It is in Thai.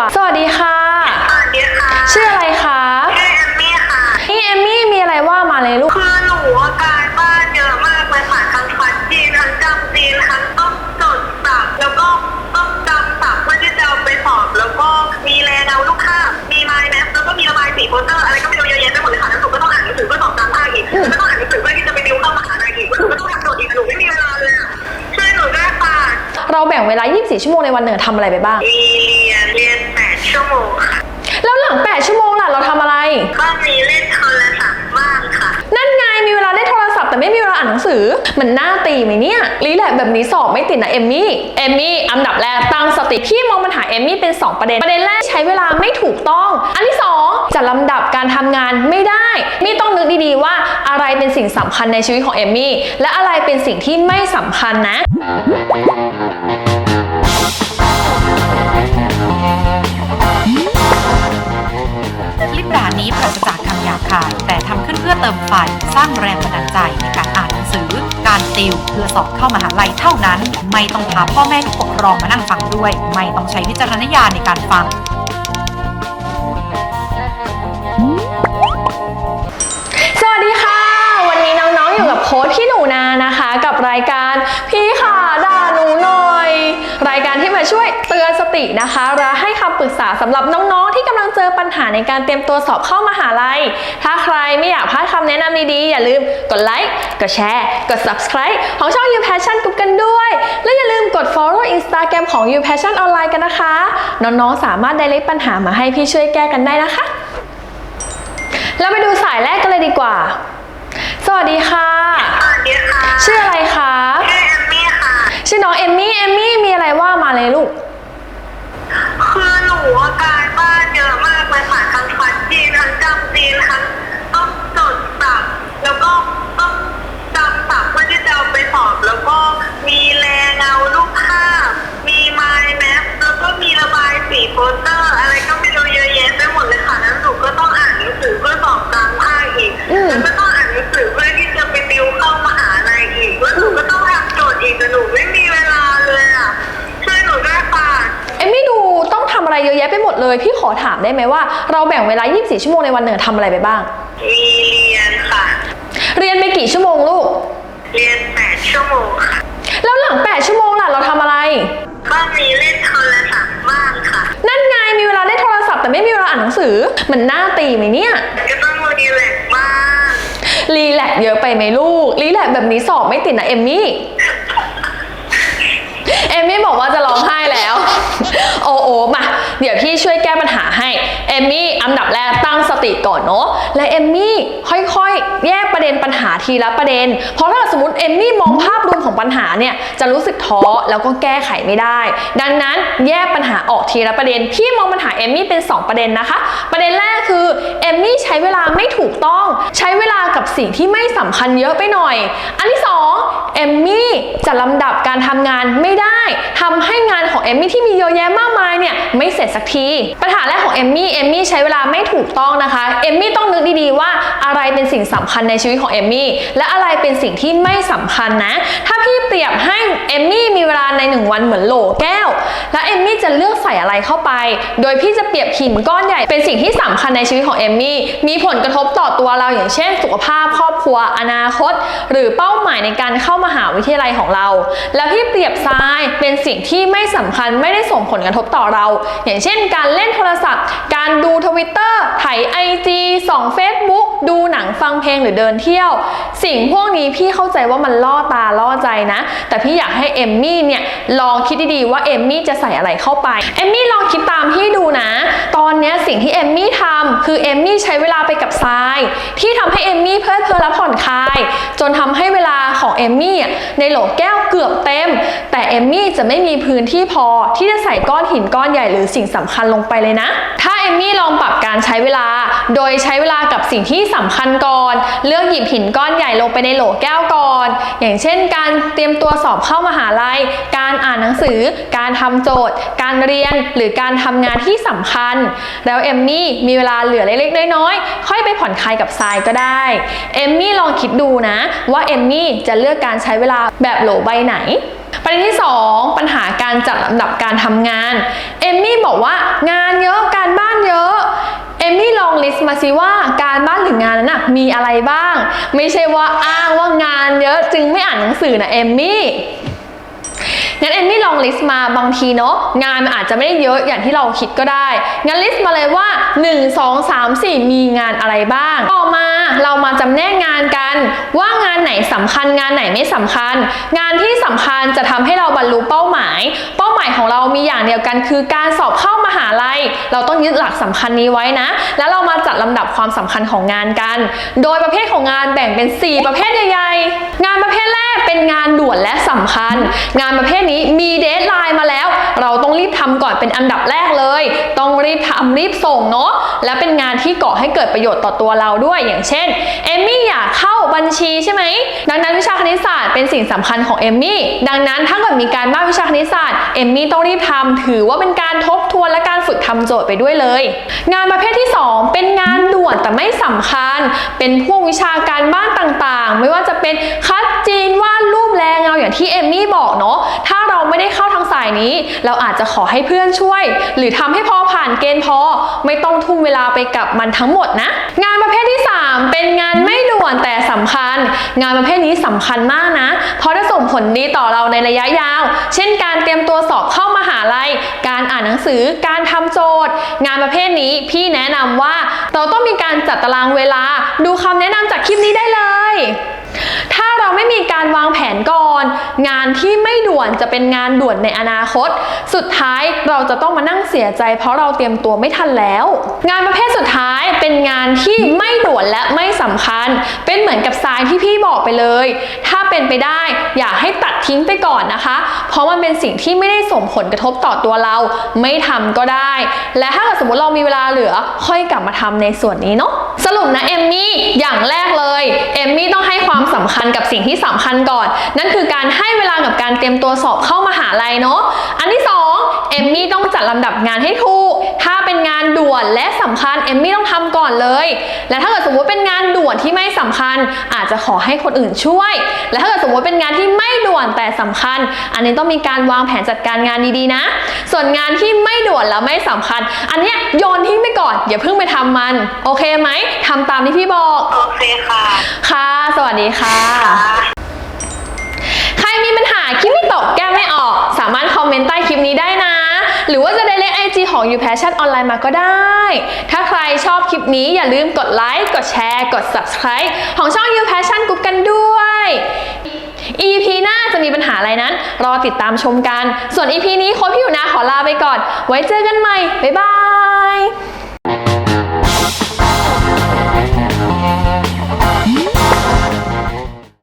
ว่า สวัสดีค่ะ เราแบ่งเวลา 24 ชั่วโมงในวันหนึ่งทำอะไรไปบ้าง มีเรียนเรียนแปดชั่วโมงค่ะ แล้วหลัง 8 ชั่วโมงล่ะเราทำอะไร ก็มีเล่นโทรศัพท์บ้างค่ะ นั่นไงมีเวลาได้โทรศัพท์แต่ไม่มีเวลาอ่านหนังสือ มันน่าตีไหมเนี่ยรีแลกซ์แบบนี้สอบไม่ติดนะเอมมี่ เอมมี่อันดับแรกตั้งสติพี่มองปัญหาเอมมี่เป็น 2 ประเด็น ประเด็นแรกใช้เวลาไม่ถูกต้อง อันที่ 2 จะลำดับการทำงานไม่ได้ มี่ต้องนึกดีๆว่าอะไรเป็นสิ่งสำคัญในชีวิตของเอมมี่และอะไรเป็นสิ่งที่ไม่สำคัญนะ ไป สร้างแรงบันดาลใจในการอ่านหนังสือ การติวเพื่อสอบเข้ามหาลัยเท่านั้น ไม่ต้องพาพ่อแม่ผู้ปกครองมานั่งฟังด้วย ไม่ต้องใช้วิจารณญาณในการฟัง ตือนสตินะคะและให้คำปรึกษาสำหรับน้องๆ ที่กำลังเจอปัญหาในการเตรียมตัวสอบเข้ามหาลัย ถ้าใครไม่อยากพลาดคำแนะนำดีๆ อย่าลืมกดไลค์ กดแชร์ กด subscribe ของช่อง You Passion Group กันด้วย และอย่าลืมกด follow Instagram ของ You Passion Online กันนะคะ น้องๆ สามารถได้เล็กปัญหามาให้พี่ช่วยแก้กันได้นะคะเราไปดูสายแรกกันเลยดีกว่า สวัสดีค่ะ สวัสดีค่ะ ชื่ออะไรคะ ชื่อแอมมี่ค่ะ ชื่อน้องเอมมี่ เอมมี่มีอะไรว่ามาเลยลูกคือ หนูอากา ได้ไหมว่า เราแบ่งเวลา 24 ชั่วโมงในวันหนึ่งทำอะไรไปบ้าง มีเรียนค่ะ เรียนไปกี่ชั่วโมงลูก เรียนแปดชั่วโมงค่ะ แล้วหลัง 8 ชั่วโมงล่ะเราทำอะไร ก็มีเล่นโทรศัพท์บ้างค่ะ นั่นไงมีเวลาได้โทรศัพท์แต่ไม่มีเวลาอ่านหนังสือ มันน่าตีไหมเนี่ย ก็ต้องรีแลกซ์บ้าง รีแลกซ์เยอะไปไหมลูก รีแลกซ์แบบนี้สอบไม่ติดนะเอมมี่ เอมมี่บอกว่าจะร้องไห้แล้ว โอ้โอมา เดี๋ยวพี่ช่วยแก้ปัญหาให้ เอมมี่อันดับแรกตั้งสติก่อนเนาะ และเอมมี่ค่อยๆ แยกประเด็นปัญหาทีละประเด็น เพราะถ้าสมมติเอมมี่มองภาพรวมของปัญหาเนี่ย จะรู้สึกท้อแล้วก็แก้ไขไม่ได้ ดังนั้นแยกปัญหาออกทีละประเด็น พี่มองปัญหาเอมมี่เป็น 2 ประเด็นนะคะ ประเด็นแรก มมี่ใช้เวลาไม่ถูกต้อง ใช้เวลากับสิ่งที่ไม่สำคัญเยอะไปหน่อย อันที่สองเอมมี่จะลำดับการทำงานไม่ได้ ทำให้งานของเอมมี่ที่มีเยอะแยะมากมายเนี่ยไม่เสร็จสักที ปัญหาแรกของเอมมี่เอมมี่ใช้เวลาไม่ถูกต้องนะคะ เอมมี่ต้องนึกดีๆว่าอะไรเป็นสิ่งสำคัญในชีวิตของเอมมี่ และอะไรเป็นสิ่งที่ไม่สำคัญนะ ถ้าพี่เปรียบให้เอมมี่มีเวลาในหนึ่งวันเหมือนโหลแก้ว และเอมมี่จะเลือกใส่อะไรเข้าไป โดยพี่จะเปรียบหินก้อนใหญ่เป็นสิ่งที่สำคัญในชีวิตของเอมมี่มีผลกระทบต่อตัวเราอย่างเช่น สุขภาพครอบครัว อนาคต หรือเป้าหมายในการเข้ามหาวิทยาลัยของเรา แล้วที่เปรียบทรายเป็นสิ่งที่ไม่สำคัญไม่ได้ส่งผลกระทบต่อเรา อย่างเช่น การเล่นโทรศัพท์ การดูทวิตเตอร์ถ่ายไอจีส่องเฟซบุ๊ก ดูหนังฟังเพลงหรือเดินเที่ยว สิ่งพวกนี้พี่เข้าใจว่ามันล่อตาล่อใจนะ แต่พี่อยากให้เอมมี่เนี่ยลองคิดดีๆว่าเอมมี่จะใส่อะไรเข้าไปเอมมี่ลองคิดตามพี่ดูนะ ตอนนี้สิ่งที่เอมมี่ทำคือเอมมี่ใช้เวลาไปกับทราย ที่ทำให้เอมมี่เพลิดเพลินและผ่อนคลาย จนทำให้เวลา ของเอมมี่ในโหลแก้วเกือบเต็ม แต่เอมมี่จะไม่มีพื้นที่พอที่จะใส่ก้อนหินก้อนใหญ่หรือสิ่งสำคัญลงไปเลยนะ ถ้าเอมมี่ลองปรับการใช้เวลา โดยใช้เวลากับสิ่งที่สำคัญก่อน เลือกหยิบหินก้อนใหญ่ลงไปในโหลแก้วก่อน อย่างเช่น การเตรียมตัวสอบเข้ามหาลัย การอ่านหนังสือ การทำโจทย์ การเรียนหรือการทำงานที่สำคัญ แล้วเอมมี่มีเวลาเหลือเล็กๆน้อยๆค่อยไปผ่อนคลายกับทรายก็ได้ เอมมี่ลองคิดดูนะว่าเอมมี่จะะเลือกการใช้เวลาแบบโหลใบไหน ประเด็นที่ 2 ปัญหาการจัดลำดับการทำงาน เอมมี่บอกบอกว่างานเยอะการบ้านเยอะเอมมี่ลองลิสต์มาสิว่าการบ้านหรืองานนั้นนะมีอะไรบ้าง ไม่ใช่ว่าอ้างว่างานเยอะจึงไม่อ่านหนังสือนะเอมมี่ งั้นเอมมี่ลองลิสต์มาบางทีเนาะงานมันอาจจะไม่ได้เยอะอย่างที่เราคิดก็ได้ งั้นลิสต์มาเลยว่า 1 2 3 4 มีงานอะไรบ้าง ต่อมาเรามาจำแนกงานกัน ว่างานไหนสำคัญงานไหนไม่สำคัญ งานที่สำคัญจะทำให้เราบรรลุเป้าหมายเป้า หมายของเรามีอย่างเดียวกัน คือการสอบเข้ามหาลัย เราต้องยึดหลักสำคัญนี้ไว้นะ แล้วเรามาจัดลำดับความสำคัญของงานกัน โดยประเภทของงานแบ่งเป็น 4 ประเภทใหญ่ๆ งานประเภทแรกเป็นงานด่วนและสำคัญ งานประเภทนี้มีเดทไลน์มาแล้ว เราต้องรีบทำก่อนเป็นอันดับแรกเลย ต้องรีบทำรีบส่งเนาะ และเป็นงานที่ก่อให้เกิดประโยชน์ต่อตัวเราด้วย อย่างเช่น เอมี่อยากเข้าบัญชีใช่ไหม ดังนั้นวิชาคณิตศ เป็นสิ่งสำคัญของเอมมี่ ดังนั้นถ้าเกิดมีการบ้านวิชาคณิตศาสตร์เอมมี่ต้องรีบทำถือว่าเป็นการทบทวนและการฝึกทำโจทย์ไปด้วยเลย งานประเภทที่ 2 เป็นงานด่วนแต่ไม่สำคัญ เป็นพวกวิชาการบ้านต่างๆ ไม่ว่าจะเป็นคัดจีนวาดรูปแรงเงาอย่างที่เอมมี่บอกเนาะถ้าเราไม่ได้เข้าทางสายนี้ เราอาจจะขอให้เพื่อนช่วย หรือทำให้พอผ่านเกณฑ์พอ ไม่ต้องทุ่มเวลาไปกับมันทั้งหมดนะ งานประเภทที่ 3 เป็นงานไม่ด่วนแต่สาคัญ งานประเภทนี้สำคัญมากนะ เพราะจะส่งผลดีต่อเราในระยะยาว เช่นการเตรียมตัวสอบเข้ามหาลัย การอ่านหนังสือ การทำโจทย์ งานประเภทนี้พี่แนะนำว่า เราต้องมีการจัดตารางเวลา ดูคำแนะนำจากคลิปนี้ได้เลย ถ้าเราไม่มีการวางแผนก่อน งานที่ไม่ด่วนจะเป็นงานด่วนในอนาคต สุดท้ายเราจะต้องมานั่งเสียใจ เพราะเราเตรียมตัวไม่ทันแล้ว งานประเภทสุดท้ายเป็นงานที่ไม่ด่วนและไม่สำคัญ เป็นเหมือนกับทรายที่พี่บอกไปเลย เป็นไปได้ อย่าให้ตัดทิ้งไปก่อนนะคะ เพราะมันเป็นสิ่งที่ไม่ได้ส่งผลกระทบต่อตัวเรา ไม่ทำก็ได้ และถ้าเกิดสมมติเรามีเวลาเหลือ ค่อยกลับมาทำในส่วนนี้เนาะสรุปนะเอมมี่อย่างแรกเลยเอมมี่ต้องให้ความสำคัญกับสิ่งที่สำคัญก่อน นั่นคือการให้เวลากับการเตรียมตัวสอบเข้ามหาลัยเนาะอันที่สองเอมมี่ต้องจัดลำดับงานให้ถูก ถ้าเป็นงานด่วนและสำคัญเอมมี่ต้องทำก่อนเลย และถ้าเกิดสมมติเป็นงานด่วนที่ไม่สำคัญ อาจจะขอให้คนอื่นช่วย และถ้าเกิดสมมติเป็นงานที่ไม่ด่วนแต่สำคัญ อันนี้ต้องมีการวางแผนจัดการงานดีๆนะ ส่วนงานที่ไม่ด่วนแล้วไม่สำคัญ อันเนี้ยโยนทิ้งไปก่อนอย่าเพิ่งไปทำมัน โอเคไหมทำตามที่พี่บอกโอเคค่ะค่ะ สวัสดีค่ะ ใครมีปัญหาคิดไม่ตกแก้ไม่ออก สามารถคอมเมนต์ใต้คลิปนี้ได้นะ หรือว่าจะได้เลขไอจีของ You Passion Online มาก็ได้ ถ้าใครชอบคลิปนี้อย่าลืมกดไลค์กดแชร์ กด subscribe ของช่อง You Passion Group กันด้วย EP หน้าจะมีปัญหาอะไรนั้น รอติดตามชมกัน ส่วน EP นี้โค้ชพี่อยู่นะขอลาไปก่อน ไว้เจอกันใหม่ บ๊ายบาย